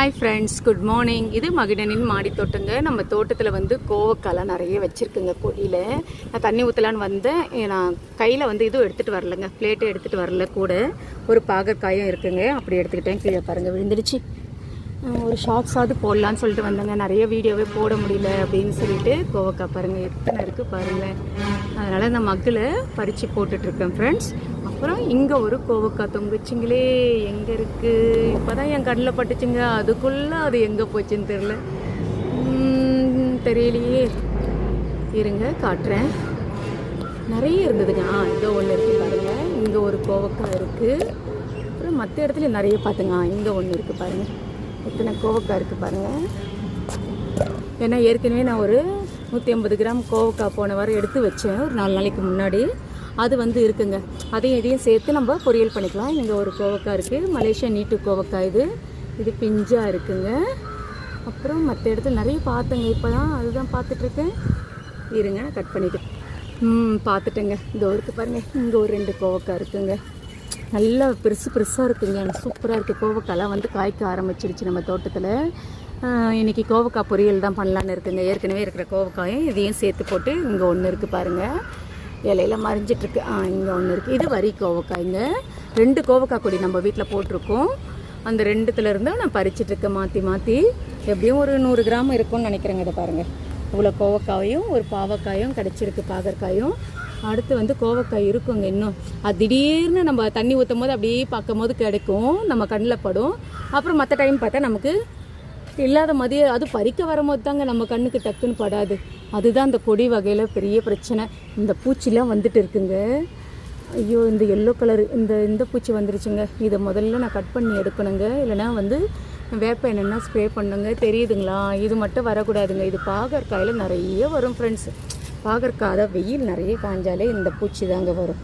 Hi friends good morning இது மகிழனின் மாடி தோட்டங்க. நம்ம தோட்டத்தில் வந்து கோவக்காலாம் நிறைய வச்சுருக்குங்க கொடியில். நான் தண்ணி ஊற்றலான்னு வந்தேன். நான் கையில் வந்து இதுவும் எடுத்துகிட்டு வரலங்க. பிளேட்டை எடுத்துகிட்டு வரல கூட. ஒரு பாகற்காயும் இருக்குங்க. அப்படி எடுத்துக்கிட்டேன். கீழே பாருங்கள் விழுந்துடுச்சு ஒரு ஷார்ட்ஸாவது போடலான்னு சொல்லிட்டு வந்தேங்க. நிறைய வீடியோவே போட முடியல அப்படின்னு சொல்லிட்டு கோவக்காய் பாருங்கள் எத்தனை இருக்குது பாருங்கள் அதனால் இந்த மக்கில் பறித்து போட்டுட்ருக்கேன் ஃப்ரெண்ட்ஸ் அப்புறம் இங்கே ஒரு கோவக்காய் தொங்குச்சிங்களே எங்கே இருக்குது இப்போ தான் என் கண்ணில் பட்டுச்சுங்க. அதுக்குள்ளே அது எங்கே போச்சுன்னு தெரில தெரியலையே. இருங்க காட்டுறேன். நிறைய இருந்ததுங்க. ஆ இதோ ஒன்று இருக்குது பாருங்கள் இங்கே ஒரு கோவக்காய் இருக்குது அப்புறம் மற்ற இடத்துல நிறைய பார்த்துங்க ஆ இங்கே ஒன்று இருக்குது பாருங்கள் எத்தனை கோவக்காய் இருக்குது பாருங்கள் ஏன்னா ஏற்கனவே நான் ஒரு நூற்றி ஐம்பது கிராம் கோவக்காய் போன வாரம் எடுத்து வச்சேன். ஒரு நாலு நாளைக்கு முன்னாடி. அது வந்து இருக்குங்க. அதையும் இதையும் சேர்த்து நம்ம பொரியல் பண்ணிக்கலாம். இங்கே ஒரு கோவக்காய் இருக்குது மலேசியா நீட்டு கோவக்காய் இது. இது பிஞ்சாக இருக்குங்க. அப்புறம் மற்ற இடத்துல நிறைய பார்த்தேங்க இப்போ தான் அதுதான் பார்த்துட்ருக்கேன் இருங்க கட் பண்ணிட்டு. ம் பார்த்துட்டேங்க இதோ இருக்குது பாருங்கள் இங்கே ஒரு ரெண்டு கோவக்காய் இருக்குங்க. நல்லா பெருசு பெருசாக இருக்குங்க. சூப்பராக இருக்குது கோவக்காய்லாம் வந்து காய்க்க ஆரம்பிச்சிருச்சு நம்ம தோட்டத்தில். இன்றைக்கி கோவக்காய் பொரியல் தான் பண்ணலான்னு இருக்குங்க. ஏற்கனவே இருக்கிற கோவக்காயும் இதையும் சேர்த்து போட்டு இங்கே ஒன்று இருக்குது பாருங்கள் இலையில மறைஞ்சிட்ருக்கு. ஆ இங்கே ஒன்று இருக்குது இது வரி கோவக்காய்ங்க ரெண்டு கோவக்காய் கொடி நம்ம வீட்டில் போட்டிருக்கோம். அந்த ரெண்டுத்துலேருந்து நான் பறிச்சிட்ருக்கேன் மாற்றி மாற்றி எப்படியும் ஒரு நூறு கிராம் இருக்கும்னு நினைக்கிறேங்க. இதை பாருங்கள் இவ்வளோ கோவக்காயும் ஒரு பாவக்காயும் கிடச்சிருக்கு பாகற்காயும். அடுத்து வந்து கோவக்காய் இருக்குங்க இன்னும். அது திடீர்னு நம்ம தண்ணி ஊற்றும் போது அப்படியே பார்க்கும் போது கிடைக்கும். நம்ம கண்ணில் படும். அப்புறம் மற்ற டைம் பார்த்தா நமக்கு இல்லாத மதிய அது பறிக்க வரும்போது தாங்க நம்ம கண்ணுக்கு டக்குன்னு படாது. அதுதான் அந்த கொடி வகையில் பெரிய பிரச்சனை. இந்த பூச்சிலாம் வந்துட்டு இருக்குங்க. ஐயோ இந்த எல்லோ கலர் இந்த இந்த பூச்சி வந்துருச்சுங்க. இதை முதல்ல நான் கட் பண்ணி எடுக்கணுங்க. இல்லைனா வந்து வேப்ப என்னென்னா ஸ்ப்ரே பண்ணுங்க. தெரியுதுங்களா? இது மட்டும் வரக்கூடாதுங்க. இது பாகற்காயில் நிறைய வரும் ஃப்ரெண்ட்ஸ் பாகற்காய் அதை வெயில் நிறைய காஞ்சாலே இந்த பூச்சி தாங்க வரும்.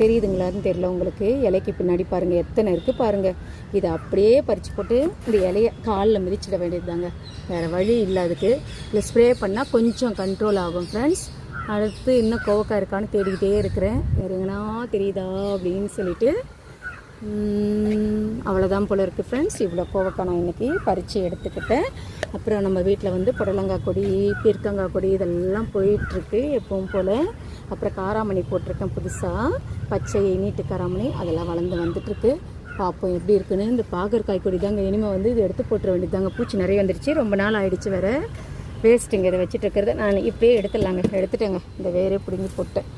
தெரியுதுங்களான்னு தெரியல உங்களுக்கு. இலைக்கு பின்னாடி பாருங்கள் எத்தனை இருக்குது பாருங்கள் இதை அப்படியே பறித்து போட்டு இந்த இலையை காலில் மிதிச்சிட வேண்டியது தாங்க வேறு வழி இல்லை அதுக்கு. இல்லை ஸ்ப்ரே பண்ணால் கொஞ்சம் கண்ட்ரோல் ஆகும் ஃப்ரெண்ட்ஸ் அடுத்து இன்னும் கோவக்காய் இருக்கான்னு தேடிக்கிட்டே இருக்கிறேன். வேறுங்கனா தெரியுதா அப்படின்னு சொல்லிட்டு அவ்வளோதான் போல் இருக்குது ஃப்ரெண்ட்ஸ் இவ்வளோ கோவக்காய் நான் இன்றைக்கி பறித்து எடுத்துக்கிட்டேன். அப்புறம் நம்ம வீட்டில் வந்து புடலங்காய் கொடி பீர்க்கங்காய் கொடி இதெல்லாம் போயிட்டுருக்கு எப்பவும் போல். அப்புறம் காராமணி போட்டிருக்கேன் புதுசாக பச்சை நீட்டு காராமணி அதெல்லாம் வளர்ந்து வந்துட்டுருக்கு. பார்ப்போம் எப்படி இருக்குன்னு. இந்த பாகற்காய் கொடி தாங்க இனிமேல் வந்து இது எடுத்து போட்டுற வேண்டியது தாங்க பூச்சி நிறைய வந்துடுச்சு ரொம்ப நாள் ஆகிடுச்சு வேறு. வேஸ்ட்டுங்க இதை வச்சுட்டு இருக்கிறத. நான் இப்படியே எடுத்துடலாங்க. எடுத்துட்டேங்க. இந்த வேரே பிடுங்கி போட்டேன்.